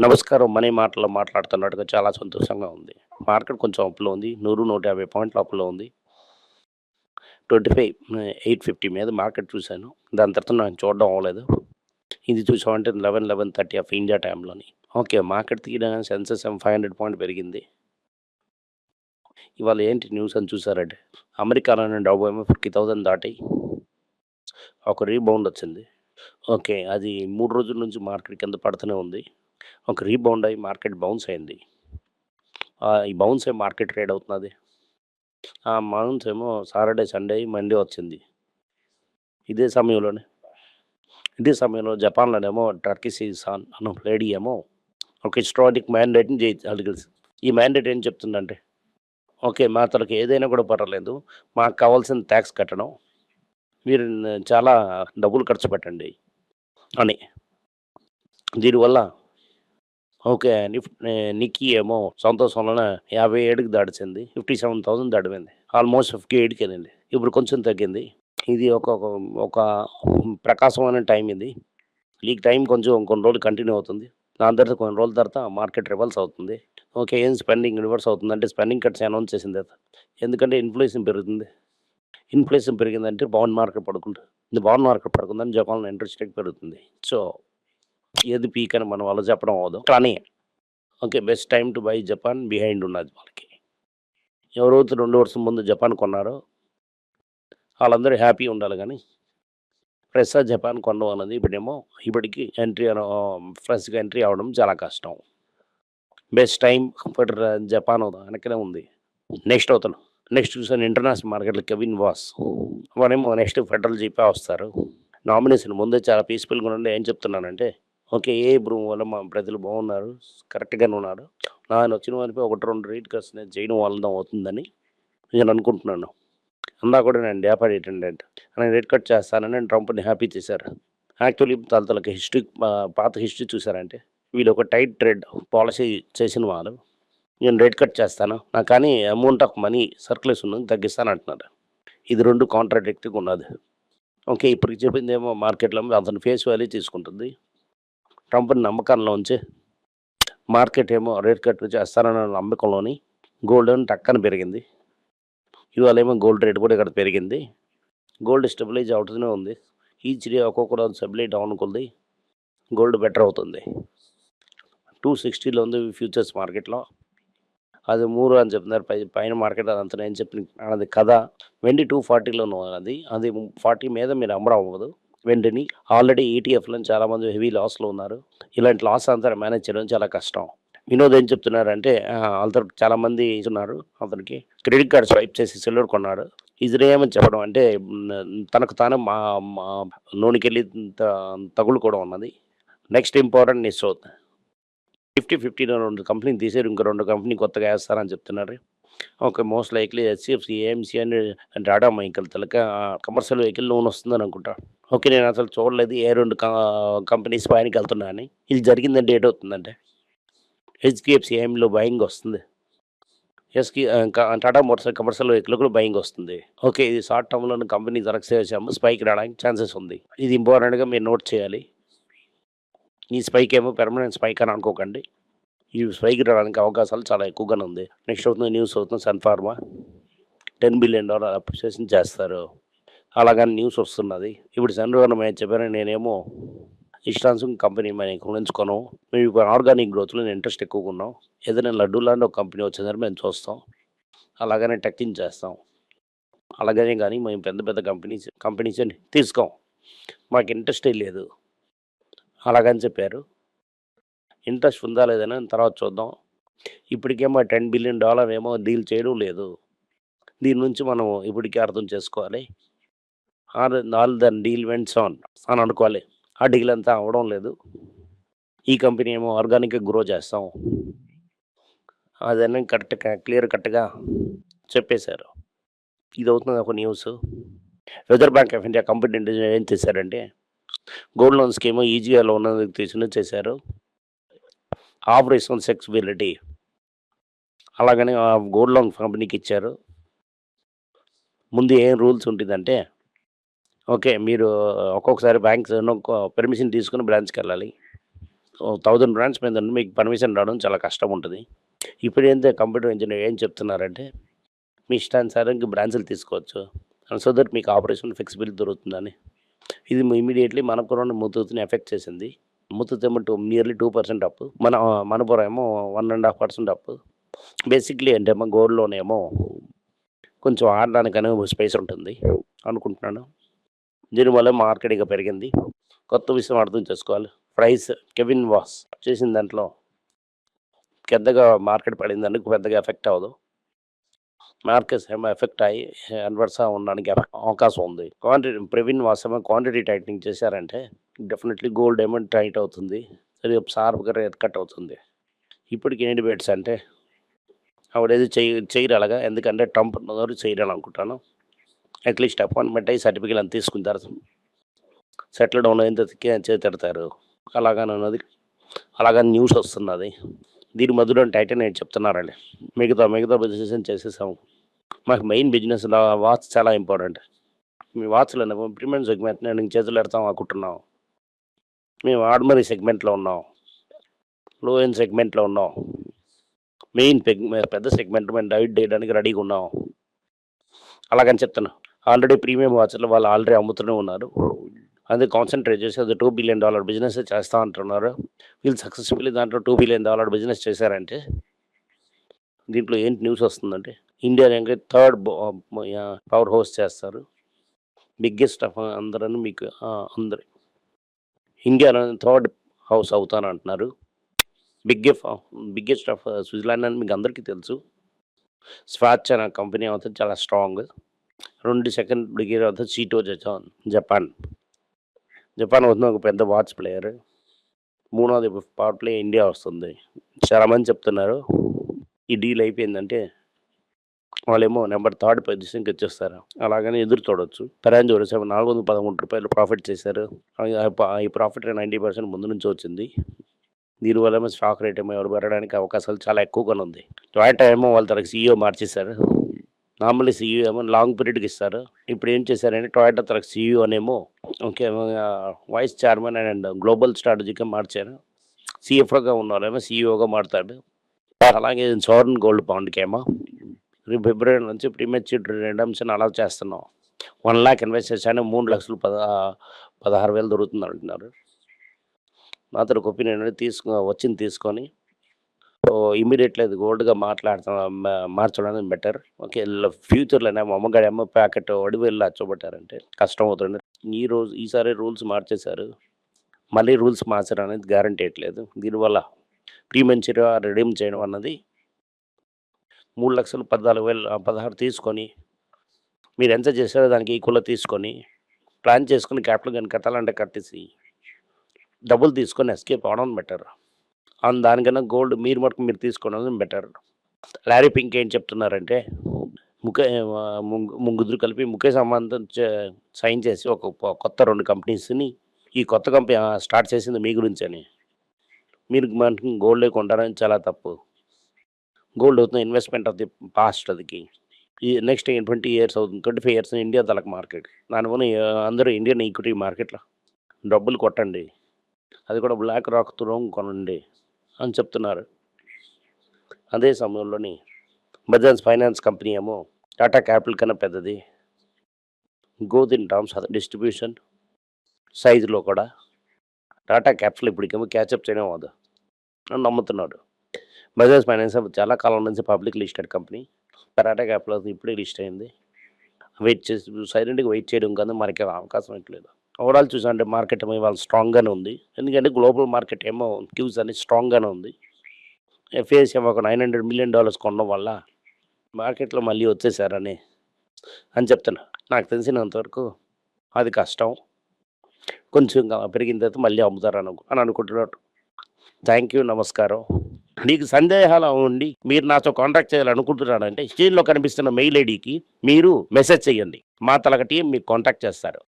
నమస్కారం. మనీ మాటల్లో మాట్లాడుతున్నట్టుగా చాలా సంతోషంగా ఉంది. మార్కెట్ కొంచెం అప్పులో ఉంది. నూరు నూట యాభై పాయింట్ల అప్పులో ఉంది. ట్వంటీ ఫైవ్ ఎయిట్ ఫిఫ్టీ మీద మార్కెట్ చూశాను. దాని తర్వాత నేను చూడడం అవ్వలేదు. ఇది చూసామంటే eleven eleven thirty of India టైంలోని. ఓకే మార్కెట్ తీయడానికి సెన్సెస్ ఫైవ్ హండ్రెడ్ పాయింట్ పెరిగింది. ఇవాళ ఏంటి న్యూస్ అని చూసారంటే అమెరికాలోని డబ్బు ఏమో ఫిఫ్టీ థౌసండ్ దాటి ఒక రీబౌండ్ వచ్చింది. ఓకే అది మూడు రోజుల నుంచి మార్కెట్ కింద పడుతూనే ఉంది. ఒక రీబౌండ్ అయ్యి మార్కెట్ బౌన్స్ అయింది. ఈ బౌన్స్ ఏ మార్కెట్ ట్రేడ్ అవుతున్నది? ఆ బౌన్స్ ఏమో సాటర్డే సండే మండే వచ్చింది. ఇదే సమయంలోనే. ఇదే సమయంలో జపాన్లోనేమో టర్కీ సీసాన్ అన్న లేడీ ఏమో ఒక హిస్టారిక్ మ్యాండేట్ని చేయి అడిగిల్సి ఈ మ్యాండేట్ ఏం చెప్తుందంటే ఓకే మా తనకి ఏదైనా కూడా పర్వాలేదు మాకు కావాల్సిన ట్యాక్స్ కట్టడం మీరు చాలా డబ్బులు ఖర్చు పెట్టండి అని. దీనివల్ల ఓకే. నిఫ్ నిక్కీ ఏమో సంతోషంలోనే యాభై ఏడుకి దాడిచింది ఫిఫ్టీ సెవెన్ థౌసండ్ దాడిపోయింది. ఆల్మోస్ట్ ఫిఫ్టీ ఎయిట్కి వెళ్ళింది. ఇప్పుడు కొంచెం తగ్గింది. ఇది ఒక ఒక- ప్రకాశమైన టైం ఇది. ఈ టైం కొంచెం కొన్ని రోజులు కంటిన్యూ అవుతుంది. దాని తర్వాత కొన్ని రోజుల తర్వాత మార్కెట్ రివర్స్ అవుతుంది. ఓకే. ఏం స్పెండింగ్ రివర్స్ అవుతుంది అంటే స్పెండింగ్ కట్స్ అనౌన్స్ చేసింది ఎందుకంటే ఇన్ఫ్లేషన్ పెరుగుతుంది. ఇన్ఫ్లేషన్ పెరిగిందంటే బాండ్ మార్కెట్ పడుకుంటుంది. ఇది బాండ్ మార్కెట్ పడుకుందని జపాన్ ఇంట్రెస్ట్ రేట్ పెరుగుతుంది. సో ఏది పీక్ అని మనం వాళ్ళు చెప్పడం అవ్వదు. కానీ okay best time to buy Japan behind ఉన్నది వాళ్ళకి. ఎవరైతే రెండు వర్షం ముందు జపాన్ కొన్నారో. వాళ్ళందరూ హ్యాపీ ఉండాలి కానీ ఫ్రెష్గా జపాన్ కొనడం అన్నది ఇప్పుడేమో ఇప్పటికి ఎంట్రీ ఫ్రెష్గా ఎంట్రీ అవ్వడం చాలా కష్టం. బెస్ట్ టైం ఇప్పుడు జపాన్ వెనకనే ఉంది. నెక్స్ట్ అవుతాను. నెక్స్ట్ చూసాను ఇంటర్నేషనల్ మార్కెట్లో కెవిన్ వాస్ వాడేమో నెక్స్ట్ ఫెడరల్ జీపే వస్తారు. నామినేషన్ ముందే చాలా పీస్ఫుల్గా ఉండి ఏం చెప్తున్నానంటే ఓకే ఏ బ్రూమ్ వల్ల మా ప్రజలు బాగున్నారు? కరెక్ట్గానే ఉన్నారు. ఆయన వచ్చిన వారిపై ఒకటి రెండు రేట్ కట్స్ నేను చేయడం వల్ల అవుతుందని నేను అనుకుంటున్నాను. అందా కూడా నేను వ్యాపారి అటెండెంట్ ఆయన రేట్ కట్ చేస్తానని ట్రంప్ని హ్యాపీ చేశారు. యాక్చువల్లీ తలతలకి హిస్టరీ పాత హిస్టరీ చూసారంటే వీళ్ళు ఒక టైట్ ట్రేడ్ పాలసీ చేసిన వాళ్ళు. నేను రేట్ కట్ చేస్తాను. నాకు కానీ అమౌంట్ ఆఫ్ మనీ సర్క్యులేషన్ ఉన్నది తగ్గిస్తాను అంటున్నారు. ఇది రెండు కాంట్రాడిక్ట్గా ఉన్నది. ఓకే ఇప్పటికి చెప్పిందేమో మార్కెట్లో అతను ఫేస్ వాల్యూ తీసుకుంటుంది. ట్రంప్ నమ్మకంలో ఉంచి మార్కెట్ ఏమో రేట్ కట్ చేస్తారన్న నమ్మకంలోని గోల్డ్ ఏమో టక్కన పెరిగింది. ఇవాళ ఏమో గోల్డ్ రేట్ కూడా ఇక్కడ పెరిగింది. గోల్డ్ స్టెబిలైజ్ అవుతూనే ఉంది. ఈచ్ డే ఒక్కొక్క రోజు స్టెబిలైజ్ డౌన్ కొద్ది గోల్డ్ బెటర్ అవుతుంది. టూ సిక్స్టీలో ఉంది ఫ్యూచర్స్ మార్కెట్లో. అది మూడు అని చెప్తున్నారు. పై పైన మార్కెట్ అదంతా నేను చెప్పిన అది కథ. వెండి టూ ఫార్టీలో ఉన్నది. అది ఫార్టీ మీద మీరు అమ్మడం అవ్వదు వెంటనే ఆల్రెడీ ఈటీఎఫ్లో చాలామంది హెవీ లాస్లో ఉన్నారు. ఇలాంటి లాస్ అంతా మేనేజ్ చేయడం చాలా కష్టం. వినోద్ ఏం చెప్తున్నారంటే అతను చాలామంది ఉన్నారు. అతనికి క్రెడిట్ కార్డ్ స్వైప్ చేసి సెల్యూర్ కొన్నాడు. ఇది ఏమని చెప్పడం అంటే తనకు తాను మా మా నూనెకెళ్ళి తగులుకోవడం ఉన్నది. Next important news. ఫిఫ్టీ ఫిఫ్టీలో రెండు కంపెనీని తీసారు. ఇంకో రెండు కంపెనీ కొత్తగా వేస్తారని చెప్తున్నారు. Okay. Most likely HCFC AMC అని డాడా వెహికల్ తలక. కమర్షియల్ వెహికల్ లోన్ వస్తుందని అనుకుంటా. ఓకే నేను అసలు చూడలేదు. ఏ రెండు కంపెనీస్ పైనకి వెళ్తున్నా అని. ఇది జరిగిందంటే డేట్ అవుతుందంటే హెచ్డిఎఫ్సి ఏఎంలో బయింగ్ వస్తుంది. ఎస్కి టాటా మోటార్స్ కమర్షియల్ వెహికల్ కూడా బయింగ్ వస్తుంది. ఓకే ఇది షార్ట్ టర్మ్లో కంపెనీ సెలెక్ట్ చేసాము స్పైక్ రావడానికి ఛాన్సెస్ ఉంది. ఇది ఇంపార్టెంట్గా మీరు నోట్ చేయాలి. ఈ స్పైక్ ఏమో పెర్మనెంట్ స్పైక్ అని అనుకోకండి. ఈ స్పైక్ రావడానికి అవకాశాలు చాలా ఎక్కువగానే ఉంది. నెక్స్ట్ అవుతుంది న్యూస్ అవుతుంది Sun Pharma ten billion dollar appreciation చేస్తారు. అలాగని న్యూస్ వస్తున్నది. ఇప్పుడు సన్ఫార్మా మేము చెప్పాను నేనేమో ఇష్టాన్సింగ్ కంపెనీ మేము ఉంచుకోను మేము ఇప్పుడు ఆర్గానిక్ గ్రోత్లో నేను ఇంట్రెస్ట్ ఎక్కువగా ఉన్నాం. ఏదైనా లడ్డు లాంటి ఒక కంపెనీ వచ్చిందని మేము చూస్తాం. అలాగనే టెక్కింగ్ చేస్తాం. అలాగనే కానీ మేము పెద్ద పెద్ద కంపెనీస్ కంపెనీస్ తీసుకోం. మాకు ఇంట్రెస్టే లేదు. అలాగని చెప్పారు. ఇంట్రెస్ట్ ఉందా లేదని తర్వాత చూద్దాం. ఇప్పటికేమో టెన్ బిలియన్ డాలర్ ఏమో డీల్ చేయడం లేదు. దీని నుంచి మనం ఇప్పటికే అర్థం చేసుకోవాలి. ఆర్ ఆల్ దన్ డీల్ వెంట్స్ ఆన్ అని అనుకోవాలి. ఆ డీల్ అంతా అవడం లేదు. ఈ కంపెనీ ఏమో ఆర్గానిక్గా గ్రో చేస్తాం. అదన్నీ కరెక్ట్గా క్లియర్ కట్గా చెప్పేశారు. ఇది అవుతుంది ఒక news. Reserve bank of India company ఏం చేశారంటే గోల్డ్ లోన్ స్కీమ్ ఈజీగా లోన్ తీసుకుని చేశారు. ఆపరేషన్ సెక్సిబిలిటీ అలాగని గోల్డ్ లోన్ కంపెనీకి ఇచ్చారు ముందు ఏం రూల్స్ ఉంటుందంటే ఓకే మీరు ఒక్కొక్కసారి బ్యాంక్స్ పర్మిషన్ తీసుకుని బ్రాంచ్కి వెళ్ళాలి థౌజండ్ బ్రాంచ్ మీద మీకు పర్మిషన్ రావడం చాలా కష్టం ఉంటుంది. ఇప్పుడు ఏంటంటే కంప్యూటర్ ఇంజనీర్ ఏం చెప్తున్నారంటే మీ ఇష్టానుసారంగా బ్రాంచ్లు తీసుకోవచ్చు. సో దట్ మీకు ఆపరేషన్ ఫ్లెక్సిబిలిటీ దొరుకుతుందని. ఇది ఇమీడియట్లీ మనపురం ముత్తూత్ని ఎఫెక్ట్ చేసింది. ముత్తు ఏమో two nearly two percent up మన మనపురం ఏమో one and half percent up basically అంటే మా గోల్డ్ లోన్ ఏమో కొంచెం ఆడడానికనే స్పేస్ ఉంటుంది అనుకుంటున్నాను. దీనివల్ల మార్కెట్ ఇక పెరిగింది. కొత్త విషయం అర్థం చేసుకోవాలి. ప్రైస్ కెవిన్ వాస్ చేసిన దాంట్లో పెద్దగా మార్కెట్ పడిందని పెద్దగా ఎఫెక్ట్ అవ్వదు. మార్కెట్స్ ఏమో ఎఫెక్ట్ అయ్యి అన్వర్స్ ఉండడానికి అవకాశం ఉంది. క్వాంటిటీ ప్రవీణ్ వాస్ ఏమో క్వాంటిటీ టైటింగ్ చేశారంటే డెఫినెట్లీ గోల్డ్ డైమండ్ టైట్ అవుతుంది. రేపు షార్ప్గా రేట్ కట్ అవుతుంది. ఇప్పటికి ఏంటి బెట్స్ అంటే ఆవిడేది చేయ చేయరు అలాగా. ఎందుకంటే ట్రంప్ ఉన్నవారు చేయరని అనుకుంటాను అట్లీస్ట్ అపాయింట్మెంట్ అయ్యి సర్టిఫికేట్ అంత తర్వాత సెటిల్ డౌన్ అయిన చేతెడతారు అలాగనున్నది అలాగని న్యూస్ వస్తున్నది. దీని మధ్యలో టైటన్ నేను చెప్తున్నారండి మిగతా మిగతా బిజినెస్ చేసేసాము. మాకు మెయిన్ బిజినెస్ వాచ్ చాలా ఇంపార్టెంట్ మీ వాచ్లో ప్రీమియం సెగ్మెంట్ నేను చేతులు పెడతాం అనుకుంటున్నాం. మేము ఆర్డినరీ సెగ్మెంట్లో ఉన్నాం. లో ఎండ్ సెగ్మెంట్లో ఉన్నాం. మెయిన్ పెద్ద సెగ్మెంట్ మేము డైట్ చేయడానికి రెడీగా ఉన్నాం. అలాగని చెప్తున్నా. ఆల్రెడీ ప్రీమియం వాచర్లు వాళ్ళు ఆల్రెడీ అమ్ముతూనే ఉన్నారు. అది కాన్సన్ట్రేట్ చేసి అది టూ బిలియన్ డాలర్ బిజినెస్ చేస్తా అంటున్నారు. వీళ్ళు సక్సెస్ఫుల్లీ దాంట్లో టూ బిలియన్ డాలర్ బిజినెస్ చేశారంటే దీంట్లో ఏంటి న్యూస్ వస్తుందంటే ఇండియా ఇంకా థర్డ్ పవర్ హౌస్ చేస్తారు. బిగ్గెస్ట్ ఆఫ్ అందరూ మీకు అందరు ఇండియా థర్డ్ హౌస్ అవుతాను అంటున్నారు. Biggest biggest of uh, Switzerland అని మీకు అందరికీ తెలుసు. స్వాచ్ అనే కంపెనీ అవుతుంది చాలా స్ట్రాంగ్. రెండు సెకండ్ డిగ్రీ అవుతుంది సీటో జపాన్ జపాన్. జపాన్ అవుతుంది ఒక పెద్ద వాచ్ ప్లేయర్. మూడోది పవర్ ప్లే ఇండియా వస్తుంది. చాలా మంది చెప్తున్నారు. ఈ డీల్ అయిపోయిందంటే వాళ్ళేమో నెంబర్ థర్డ్ పొజిషన్కి వచ్చేస్తారు. అలాగనే ఎదురు చూడొచ్చు. పెరాన్ చూడేసాము నాలుగు వందల పదమూడు రూపాయలు ప్రాఫిట్ చేశారు. ఈ ప్రాఫిట్ నైంటీ పర్సెంట్ ముందు నుంచి వచ్చింది. దీనివల్ల ఏమో స్టాక్ రేట్ ఏమో ఎవరు పెరగడానికి అవకాశాలు చాలా ఎక్కువగా ఉంది. జాయింట్ ఏమో వాళ్ళ తనకి సీఈఓ మార్చేశారు. నార్మల్లీ సీఈఓ ఏమో లాంగ్ పీరియడ్కి ఇస్తారు. ఇప్పుడు ఏం చేశారంటే టొయాటో తనకు CEO అనేమో okay vice chairman and global స్ట్రాటజీగా మార్చారు. సిఎఫ్ఓగా వాళ్ళేమో సీఈఓగా మారుతాడు అలాగే సోరన్ గోల్డ్ పౌండ్కేమో ఏమో ఫిబ్రవరి నుంచి ప్రీమెచ్యూర్ రిడమ్షన్ అలా చేస్తున్నాం. వన్ ల్యాక్ ఇన్వెస్ట్ చేశాను మూడు లక్షలు పద పదహారు వేలు దొరుకుతుంది అంటున్నారు. మాత్రం ఒపీనియన్ తీసుకు వచ్చింది తీసుకొని. ఇమీడియట్లీ అది గోల్డ్గా మాట్లాడుతా మార్చడానికి బెటర్. ఓకే ఫ్యూచర్లోనే మా అమ్మగారు అమ్మ ప్యాకెట్ ఒడివేళ్ళు అచ్చబట్టారంటే కష్టం అవుతుంది. ఈ రోజు ఈసారి రూల్స్ మార్చేశారు. మళ్ళీ రూల్స్ మార్చడం అనేది గ్యారంటీ ఇవ్వట్లేదు దీనివల్ల ప్రీమెన్చర్గా రిడీమ్ చేయడం అన్నది మూడు లక్షలు పద్నాలుగు వేలు పదహారు తీసుకొని మీరు ఎంత చేశారో దానికి ఈక్వల్గా తీసుకొని ప్లాన్ చేసుకుని క్యాపిటల్ కానీ కట్టాలంటే కట్టేసి డబ్బులు తీసుకొని ఎస్కేప్ అవడం బెటర్. అండ్ దానికన్నా గోల్డ్ మీరు మటుకు మీరు తీసుకోవడం బెటర్. లారీ పింక్ ఏం చెప్తున్నారంటే ముఖే ఆ, ముగ్గు- ముగ్గురు కలిపి ముఖేష్ అంబానీతో సైన్ చేసి ఒక కొత్త రెండు కంపెనీస్ని ఈ కొత్త కంపెనీ స్టార్ట్ చేసింది మీ గురించి అని. మీరు మనకి గోల్డ్ కొంటారని చాలా తప్పు. గోల్డ్ అవుతుంది ఇన్వెస్ట్మెంట్ ఆఫ్ ది పాస్ట్ అదికి. ఈ నెక్స్ట్ ట్వంటీ ఇయర్స్ అవుతుంది. ట్వంటీ ఫైవ్ ఇయర్స్ ఇండియా తలక మార్కెట్. దానివల్ల అందరూ ఇండియన్ ఈక్విటీ మార్కెట్లో డబ్బులు కొట్టండి. అది కూడా బ్లాక్ రాక్ తురం కొనండి అని చెప్తున్నారు. అదే సమయంలోని బజాజ్ ఫైనాన్స్ కంపెనీ ఏమో టాటా క్యాపిటల్ కన్నా పెద్దది. గోత్ ఇన్ టర్మ్స్ డిస్ట్రిబ్యూషన్ సైజులో కూడా టాటా క్యాపిటల్ ఇప్పటికేమో క్యాచప్ చేయడం అవ్వదు అని నమ్ముతున్నాడు. బజాజ్ ఫైనాన్స్ చాలా కాలం నుంచి పబ్లిక్ లిస్టెడ్ కంపెనీ. పెరాటా క్యాపిటల్ ఇప్పుడే లిస్ట్ అయింది. వెయిట్ చేసి సైలెంట్గా వెయిట్ చేయడం కానీ మనకి అవకాశం ఇట్లేదు ఓవరాల్ చూసాలంటే మార్కెట్ ఏమో ఇవాళ స్ట్రాంగ్గానే ఉంది. ఎందుకంటే గ్లోబల్ మార్కెట్ ఏమో క్యూస్ అనేది స్ట్రాంగ్గానే ఉంది. ఎఫ్ఏఎస్ ఏమో ఒక నైన్ హండ్రెడ్ మిలియన్ డాలర్స్ కొనడం వల్ల మార్కెట్లో మళ్ళీ వచ్చేసారని అని చెప్తున్నా. నాకు తెలిసినంతవరకు అది కష్టం. కొంచెం పెరిగిన తర్వాత మళ్ళీ అమ్ముతారు అను అని అనుకుంటున్నాడు థ్యాంక్ యూ. నమస్కారం. నీకు సందేహాలు ఉండి మీరు నాతో కాంటాక్ట్ చేయాలనుకుంటున్నారంటే స్క్రీన్లో కనిపిస్తున్న మెయిల్ ఐడికి మీరు మెసేజ్ చేయండి. మా తలక టీం మీకు కాంటాక్ట్ చేస్తారు.